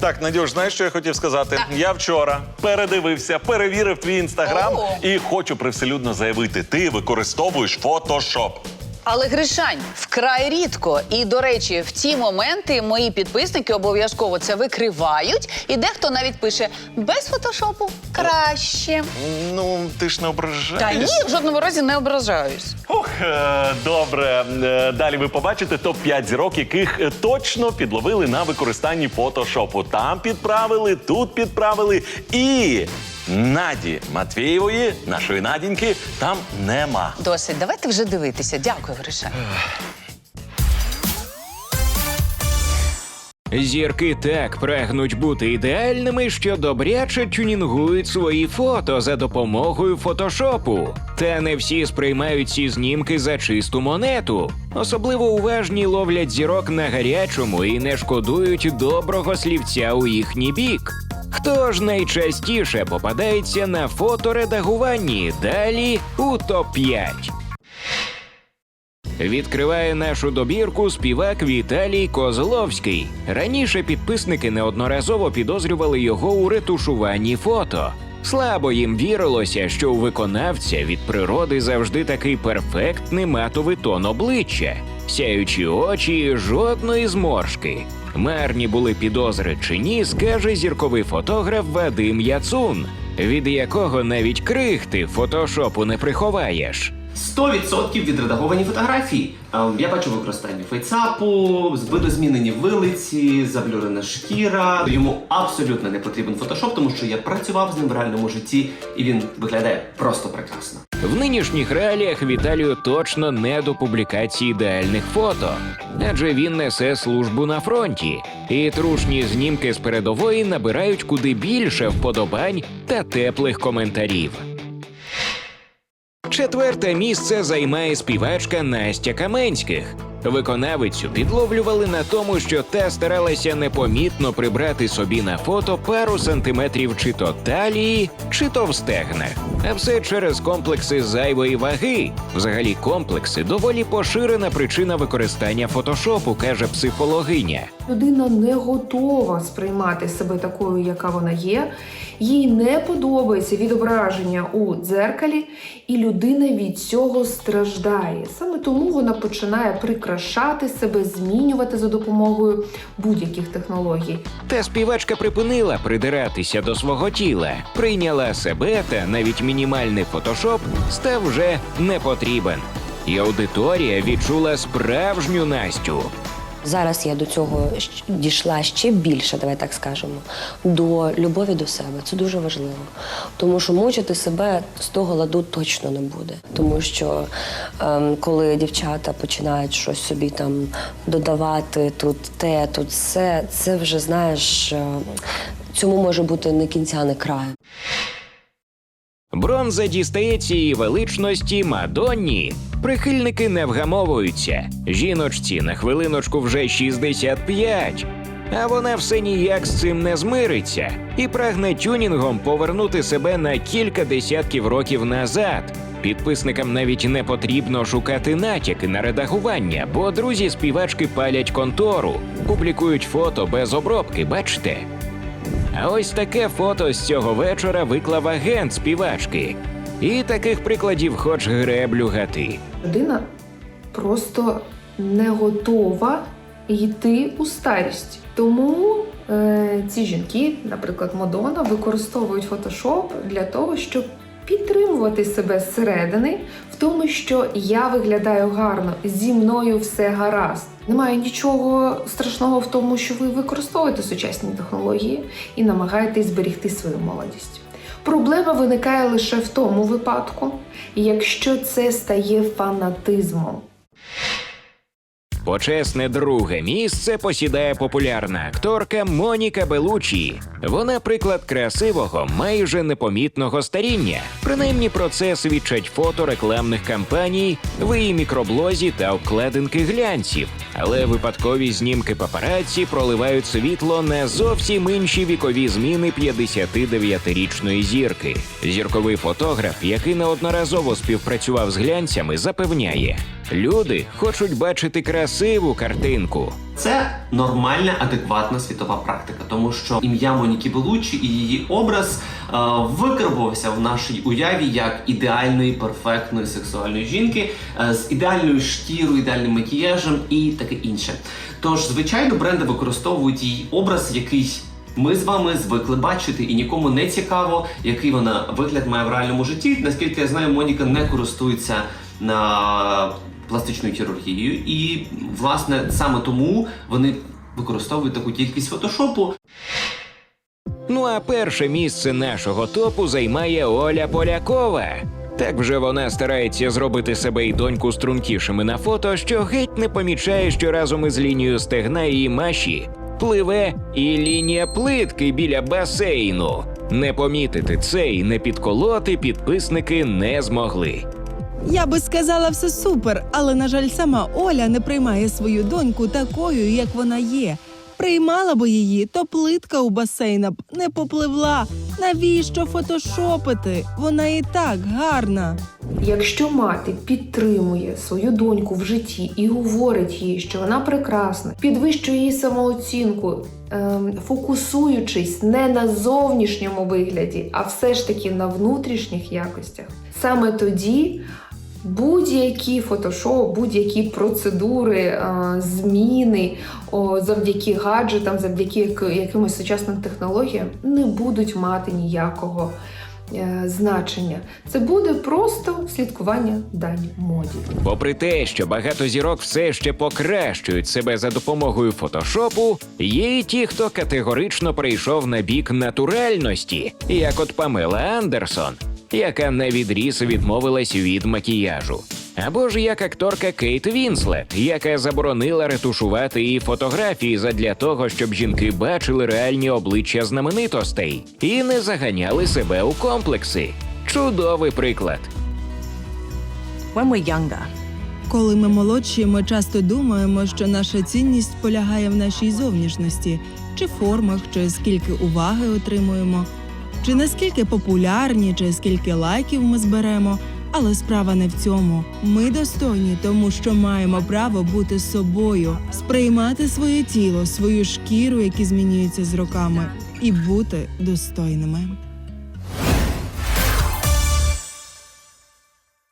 Так, Надюш, знаєш, що я хотів сказати? Я вчора передивився, перевірив твій інстаграм О. і хочу привселюдно заявити: ти використовуєш фотошоп. Але Гришань вкрай рідко. І до речі, в ці моменти мої підписники обов'язково це викривають, і дехто навіть пише без фотошопу краще. Ну, ти ж не ображаєш. Та ні, в жодному разі не ображаюсь. Ух, е, добре. Е, Далі ви побачите топ-5 зірок, яких е, точно підловили на використанні фотошопу. Там підправили, тут підправили. І Наді Матвієвої, нашої Надіньки, там нема. Досить, давайте вже дивитися. Дякую, Гришань. Зірки так прагнуть бути ідеальними, що добряче тюнінгують свої фото за допомогою фотошопу. Та не всі сприймають ці знімки за чисту монету. Особливо уважні ловлять зірок на гарячому і не шкодують доброго слівця у їхній бік. Хто ж найчастіше попадається на фоторедагуванні? Далі у топ 5 Відкриває нашу добірку співак Віталій Козловський. Раніше підписники неодноразово підозрювали його у ретушуванні фото. Слабо їм вірилося, що у виконавця від природи завжди такий перфектний матовий тон обличчя, сяючі очі, жодної зморшки. Марні були підозри чи ні, скаже зірковий фотограф Вадим Яцун, від якого навіть крихти фотошопу не приховаєш. 100% відредаговані фотографії. Я бачу використання фейцапу, видозмінені вилиці, заблюрена шкіра. Йому абсолютно не потрібен фотошоп, тому що я працював з ним в реальному житті, і він виглядає просто прекрасно. В нинішніх реаліях Віталію точно не до публікації ідеальних фото, адже він несе службу на фронті, і трушні знімки з передової набирають куди більше вподобань та теплих коментарів. Четверте місце займає співачка Настя Каменських. Виконавицю підловлювали на тому, що та старалася непомітно прибрати собі на фото пару сантиметрів чи то талії, чи то в стегнах. А все через комплекси зайвої ваги. Взагалі, комплекси доволі поширена причина використання фотошопу, каже психологиня. Людина не готова сприймати себе такою, яка вона є. Їй не подобається відображення у дзеркалі, і людина від цього страждає. Саме тому вона починає прикрашати себе, змінювати за допомогою будь-яких технологій. Та співачка припинила придиратися до свого тіла, прийняла себе та навіть мінімальний фотошоп став вже не потрібен. І аудиторія відчула справжню Настю. Зараз я до цього дійшла ще більше, давай так скажемо, до любові до себе. Це дуже важливо. Тому що мучити себе з того ладу точно не буде. Тому що ем, коли дівчата починають щось собі там додавати, тут те, тут все, це вже знаєш, е, цьому може бути не кінця, не краю. Бронза дістається її величності Мадонні. Прихильники не вгамовуються. Жіночці на хвилиночку вже 65. А вона все ніяк з цим не змириться і прагне тюнінгом повернути себе на кілька десятків років назад. Підписникам навіть не потрібно шукати натяки на редагування, бо друзі співачки палять контору, публікують фото без обробки, бачите? А ось таке фото з цього вечора виклав агент співачки. І таких прикладів хоч греблю гати. Людина просто не готова йти у старість. Тому е, ці жінки, наприклад, Мадонна, використовують фотошоп для того, щоб підтримувати себе зсередини в тому, що я виглядаю гарно, зі мною все гаразд. Немає нічого страшного в тому, що ви використовуєте сучасні технології і намагаєтесь зберігти свою молодість. Проблема виникає лише в тому випадку, якщо це стає фанатизмом. Почесне друге місце посідає популярна акторка Моніка Белучі. Вона приклад красивого, майже непомітного старіння. Принаймні про це свідчать фото рекламних кампаній в мікроблозі та обкладинки глянців. Але випадкові знімки папараці проливають світло на зовсім інші вікові зміни 59-річної зірки. Зірковий фотограф, який неодноразово співпрацював з глянцями, запевняє. Люди хочуть бачити красиву картинку. Це нормальна, адекватна світова практика, тому що ім'я Моніки Белучі і її образ е, викарбувався в нашій уяві як ідеальної, перфектної сексуальної жінки е, з ідеальною шкірою, ідеальним макіяжем і таке інше. Тож, звичайно, бренди використовують її образ, який. Ми з вами звикли бачити, і нікому не цікаво, який вона вигляд має в реальному житті. Наскільки я знаю, Моніка не користується на пластичною хірургією, і власне саме тому вони використовують таку кількість фотошопу. Ну а перше місце нашого топу займає Оля Полякова. Так вже вона старається зробити себе і доньку стрункішими на фото, що геть не помічає, що разом із лінією стегна і маші пливе і лінія плитки біля басейну. Не помітити це і не підколоти підписники не змогли. Я би сказала все супер, але на жаль, сама Оля не приймає свою доньку такою, як вона є. Приймала би її, то плитка у басейна б не попливла. Навіщо фотошопити? Вона і так гарна. Якщо мати підтримує свою доньку в житті і говорить їй, що вона прекрасна, підвищує її самооцінку, ем, фокусуючись не на зовнішньому вигляді, а все ж таки на внутрішніх якостях, саме тоді. Будь-які фотошоу, будь-які процедури, е, зміни завдяки гаджетам, завдяки якимось сучасним технологіям не будуть мати ніякого е, значення. Це буде просто слідкування дань моді. Попри те, що багато зірок все ще покращують себе за допомогою фотошопу, є і ті, хто категорично прийшов на бік натуральності, як от Памела Андерсон, яка на відріз відмовилась від макіяжу. Або ж як акторка Кейт Вінслет, яка заборонила ретушувати її фотографії задля того, щоб жінки бачили реальні обличчя знаменитостей і не заганяли себе у комплекси. Чудовий приклад. when we're younger. Коли ми молодші, ми часто думаємо, що наша цінність полягає в нашій зовнішності, чи формах, чи скільки уваги отримуємо, чи наскільки популярні, чи скільки лайків ми зберемо. Але справа не в цьому. Ми достойні, тому що маємо право бути собою, сприймати своє тіло, свою шкіру, які змінюються з роками, і бути достойними.